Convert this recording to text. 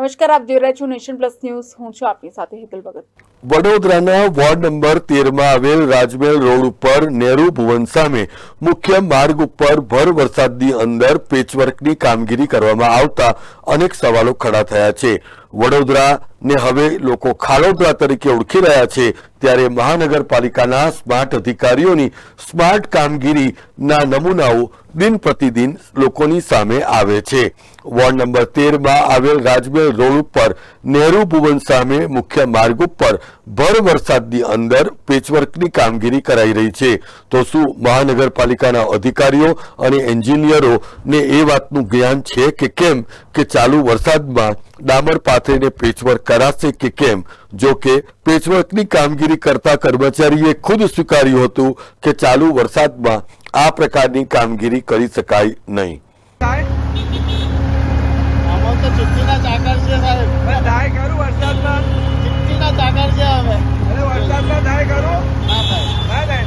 નમસ્કાર, આપ જોઈ રહ્યા છો નેશન પ્લસ ન્યૂઝ. હું છું આપની સાથે હેતલ ભગત. વડોદરાના વોર્ડ નંબર તેરમાં આવેલ રાજમહેલ રોડ ઉપર નેહરુ ભુવન સામે મુખ્ય માર્ગ ઉપર ભર વરસાદની અંદર પેચવર્કની કામગીરી કરવામાં આવતા અનેક સવાલો ખડા થયા છે. વડોદરાને હવે લોકો ખાડોદરા તરીકે ઓળખી રહ્યા છે. ત્યારે મહાનગરપાલિકાના સ્માર્ટ અધિકારીઓની સ્માર્ટ કામગીરીના નમૂનાઓ દિન પ્રતિદિન લોકોની સામે આવે છે. વોર્ડ નંબર તેરમાં આવેલ રાજમહેલ રોડ ઉપર નહેરુ ભુવન સામે મુખ્ય માર્ગ ઉપર ભર વરસાદની અંદર પેચવર્કની કામગીરી કરાઈ રહી છે. તો શું મહાનગરપાલિકાના અધિકારીઓ અને એન્જિનિયરોને એ વાતનું જ્ઞાન છે કે કેમ કે ચાલુ વરસાદમાં ડામર પાથરીને પેચવર્ક કરાશે કે કેમ? જો કે પેચવર્કની કામગીરી કરતા કર્મચારીએ ખુદ સ્વીકાર્યું હતું કે ચાલુ વરસાદમાં આ પ્રકારની કામગીરી કરી શકાય નહીં આમાં તો ચૂંટણીના ચાકર છે સાહેબ અરે થાય ખરું વરસાદમાં ચૂંટણીના ચાકર છે હવે અરે વરસાદમાં થાય ખરું ના થાય ના થાય